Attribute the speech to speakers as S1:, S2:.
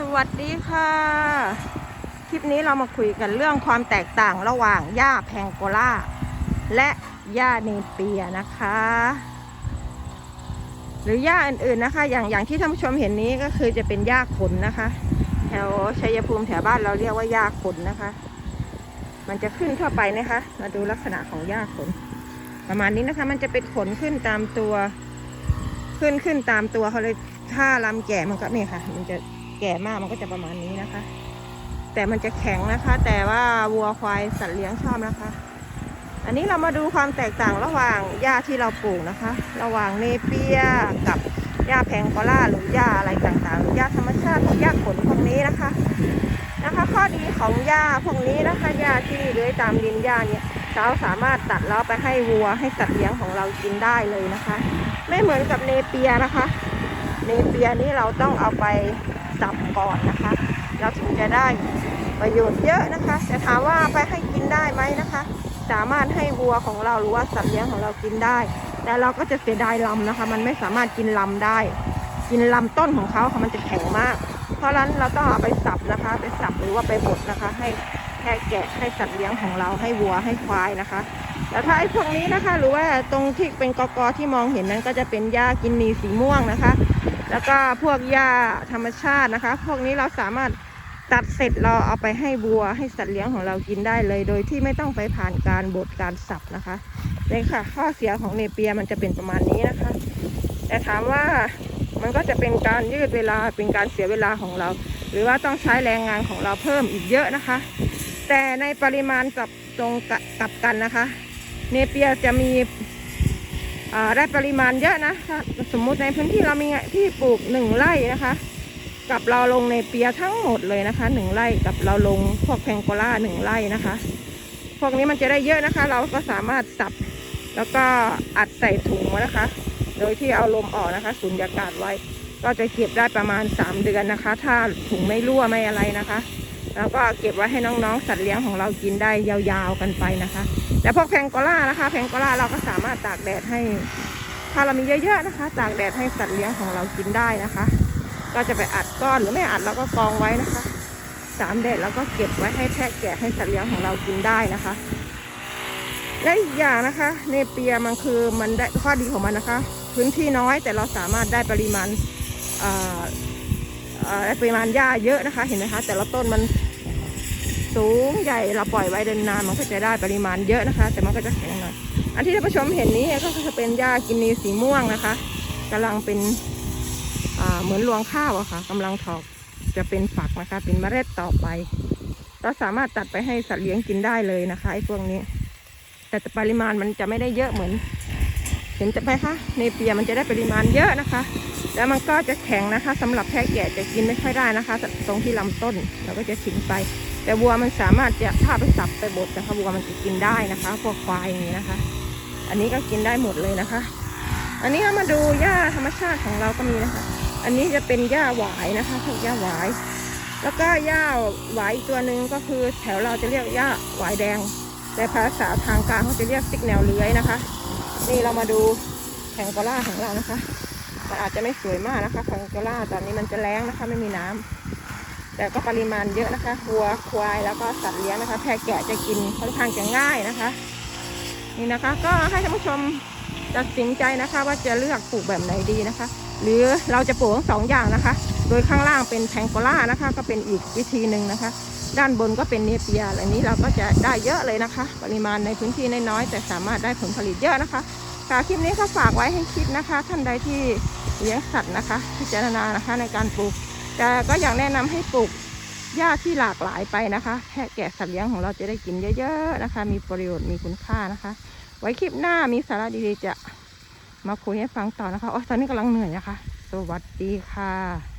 S1: สวัสดีค่ะ คลิปนี้เรามาคุยกันเรื่องความแตกต่างระหว่างหญ้าแพงโกล่า และหญ้าเนเปียนะคะ หรือหญ้าอื่นๆนะคะ อย่างอย่างที่ท่านผู้ชมเห็นนี้ก็คือจะเป็นหญ้าขนนะคะ แถวชัยภูมิแถวบ้านเราเรียกว่าหญ้าขนนะคะ มันจะขึ้นทั่วไปนะคะ มาดูลักษณะของหญ้าขน ประมาณนี้นะคะ มันจะเป็นขนขึ้นตามตัว ขึ้นขึ้นตามตัวเขาเลยถ้าลำแก่มันก็นี่ค่ะ มันจะ ก่มากมันก็จะประมาณนี้นะคะ แต่มันจะแข็งนะคะ แต่ว่าวัวควายสัตว์เลี้ยงชอบนะคะ อันนี้เรามาดูความแตกต่างระหว่างหญ้าที่เราปลูกนะคะ ระหว่างเนเปียกับหญ้าแพงกอล่าหรือหญ้าอะไรต่างๆหรือหญ้าธรรมชาติหญ้าขนพวกนี้นะคะนะคะ ข้อดีของหญ้าพวกนี้นะคะหญ้าที่เลื้อยตามดินหญ้าเนี่ยเราสามารถตัดแล้วไปให้วัวให้สัตว์เลี้ยงของเรากินได้เลยนะคะ ไม่เหมือนกับเนเปียนะคะ เนเปียนี่เราต้องเอาไปสับก่อนนะคะ เราถึงจะได้ประโยชน์เยอะนะคะแต่ถามว่าไปให้กินได้ไหมนะคะ สามารถให้วัวของเราหรือว่าสัตว์เลี้ยงของเรากินได้ แต่เราก็จะเสียดายลำนะคะ มันไม่สามารถกินลำได้ กินลำต้นของเขาค่ะมันจะแข็งมาก เพราะฉะนั้นเราต้องเอาไปสับนะคะ ไปสับหรือว่าไปบดนะคะ ให้แค่แกะให้สัตว์เลี้ยงของเราให้วัวให้ควายนะคะแล้วถ้าไอ้พวกนี้นะคะ หรือว่าตรงที่เป็นกอกอที่มองเห็นนั้นก็จะเป็นหญ้ากินนีสีม่วงนะคะ แล้วก็พวกหญ้าธรรมชาตินะคะ พวกนี้เราสามารถตัดเสร็จเราเอาไปให้วัวให้สัตว์เลี้ยงของเรากินได้เลย โดยที่ไม่ต้องไปผ่านการบดการสับนะคะนี่ค่ะ ข้อเสียของเนเปียมันจะเป็นประมาณนี้นะคะ แต่ถามว่ามันก็จะเป็นการยืดเวลาเป็นการเสียเวลาของเรา หรือว่าต้องใช้แรงงานของเราเพิ่มอีกเยอะนะคะ แต่ในปริมาณกับตรงกับกันนะคะ เนเปียจะมี ได้ปริมาณเยอะนะสมมุติในพื้นที่เรามีที่ปลูกหนึ่งไร่นะคะ กับเราลงเนเปียทั้งหมดเลยนะคะหนึ่งไร่กับเราลงพวกแพงโกล่าหนึ่งไร่นะคะ พวกนี้มันจะได้เยอะนะคะ เราก็สามารถสับแล้วก็อัดใส่ถุงนะคะ โดยที่เอาลมออกนะคะสูญญากาศไว้ ก็จะเก็บได้ประมาณ 3 เดือนนะคะ ถ้าถุงไม่รั่วไม่อะไรนะคะ แล้วก็เก็บไว้ให้น้องๆ สัตว์เลี้ยงของเรากินได้ยาวๆกันไปนะคะ แต่พวกแพงโกล่านะคะ แพงโกล่าเราก็สามารถตากแดดให้ ถ้าเรามีเยอะๆนะคะ ตากแดดให้สัตว์เลี้ยงของเรากินได้นะคะ ก็จะไปอัดก้อนหรือไม่อัดเราก็กองไว้นะคะสามแดดแล้วก็เก็บไว้ให้แพะแกะให้สัตว์เลี้ยงของเรากินได้นะคะ และอีกอย่างนะคะ เนเปียมันคือมันได้ข้อดีของมันนะคะ พื้นที่น้อยแต่เราสามารถได้ปริมาณเอ่อเอ่อปริมาณหญ้าเยอะนะคะ เห็นไหมคะ แต่ละต้นมัน สูงใหญ่เราปล่อยไว้เดินนานมันก็จะได้ปริมาณเยอะนะคะ แต่มันก็จะแข็งหน่อยอันที่ท่านผู้ชมเห็นนี้ก็จะเป็นหญ้ากินนีสีม่วงนะคะกำลังเป็นเหมือนรวงข้าวอะค่ะกำลังถอกจะเป็นฝักนะคะ เป็นเมล็ดต่อไป เราสามารถตัดไปให้สัตว์เลี้ยงกินได้เลยนะคะไอ้พวกนี้ แต่ปริมาณมันจะไม่ได้เยอะเหมือน เห็นจะไหมคะเนเปียมันจะได้ปริมาณเยอะนะคะ แล้วมันก็จะแข็งนะคะสำหรับแพะแกะจะกินไม่ค่อยได้นะคะ ตรงที่ลำต้นเราก็จะทิ้งไป แต่วัวมันสามารถจะถ้าไปสับไปบดนะคะวัวมันจะกินได้นะคะ พวกควายอย่างนี้นะคะ อันนี้ก็กินได้หมดเลยนะคะ อันนี้เรามาดูหญ้าธรรมชาติของเราก็มีนะคะ อันนี้จะเป็นหญ้าหวายนะคะพวกหญ้าหวาย แล้วก็หญ้าหวายอีกตัวหนึ่งก็คือแถวเราจะเรียกหญ้าหวายแดง แต่ภาษาทางการเขาจะเรียกซิกแนวเลื้อยนะคะ นี่เรามาดูแผงโกล่าของเรานะคะมันอาจจะไม่สวยมากนะคะแผงโกล่าตอนนี้มันจะแรงนะคะ ไม่มีน้ำ แต่ก็ปริมาณเยอะนะคะวัวควายแล้วก็สัตว์เลี้ยงนะคะ แพะแกะจะกินค่อนข้างจะง่ายนะคะ นี่นะคะ ก็ให้ท่านผู้ชมตัดสินใจนะคะ ว่าจะเลือกปลูกแบบไหนดีนะคะ หรือเราจะปลูกทั้งสองอย่างนะคะ โดยข้างล่างเป็นแพงโกล่านะคะ ก็เป็นอีกวิธีหนึ่งนะคะ ด้านบนก็เป็นเนเปียอันนี้เราก็จะได้เยอะเลยนะคะ ปริมาณในพื้นที่น้อยๆแต่สามารถได้ผลผลิตเยอะนะคะค่ะคลิปนี้ก็ฝากไว้ให้คิดนะคะ ท่านใดที่เลี้ยงสัตว์นะคะ พิจารณานะคะในการปลูก แต่ก็อยากแนะนำให้ปลูกหญ้าที่หลากหลายไปนะคะแพะแกะสัตว์เลี้ยงของเราจะได้กินเยอะๆนะคะ มีประโยชน์มีคุณค่านะคะ ไว้คลิปหน้ามีสาระดีๆจะมาคุยให้ฟังต่อนะคะอ๋อตอนนี้กำลังเหนื่อยนะคะ สวัสดีค่ะ